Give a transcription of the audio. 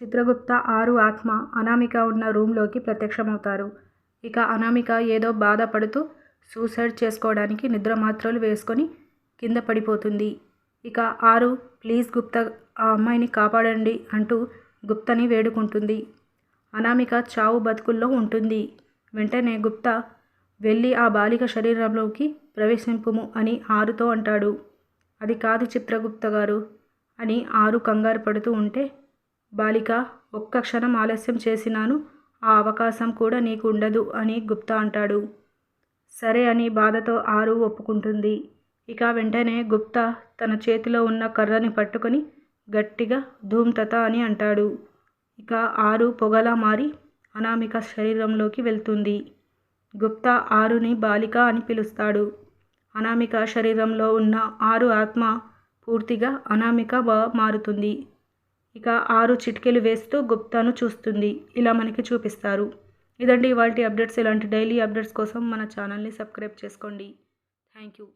చిత్రగుప్త ఆరు ఆత్మ అనామిక ఉన్న రూంలోకి ప్రత్యక్షమవుతారు. ఇక అనామిక ఏదో బాధపడుతూ సూసైడ్ చేసుకోవడానికి నిద్ర మాత్రలు వేసుకొని కింద పడిపోతుంది. ఇక ఆరు ప్లీజ్ గుప్త ఆ అమ్మాయిని కాపాడండి అంటూ గుప్తని వేడుకుంటుంది. అనామిక చావు బతుకుల్లో ఉంటుంది. వెంటనే గుప్త వెళ్ళి ఆ బాలిక శరీరంలోకి ప్రవేశింపుము అని ఆరుతో అంటాడు. అది కాదు చిత్రగుప్తగారూ అని ఆరు కంగారు పడుతూ ఉంటే బాలిక ఒక్క క్షణం ఆలస్యం చేసినాను ఆ అవకాశం కూడా నీకు ఉండదు అని గుప్తా అంటాడు. సరే అని బాధతో ఆరు ఒప్పుకుంటుంది. ఇక వెంటనే గుప్తా తన చేతిలో ఉన్న కర్రని పట్టుకొని గట్టిగా ధూమ్తత అని అంటాడు. ఇక ఆరు పొగలా మారి అనామిక శరీరంలోకి వెళ్తుంది. గుప్తా ఆరుని బాలిక అని పిలుస్తాడు. అనామిక శరీరంలో ఉన్న ఆరు ఆత్మ పూర్తిగా అనామిక మారుతుంది. ఇక ఆరు చిటికెలు వేస్తూ గుప్తాను చూస్తుంది. ఇలా మనకి చూపిస్తారు. ఇదండి ఇవాళ అప్డేట్స్. ఇలాంటి డైలీ అప్డేట్స్ కోసం మన ఛానల్ని సబ్స్క్రైబ్ చేసుకోండి. Thank you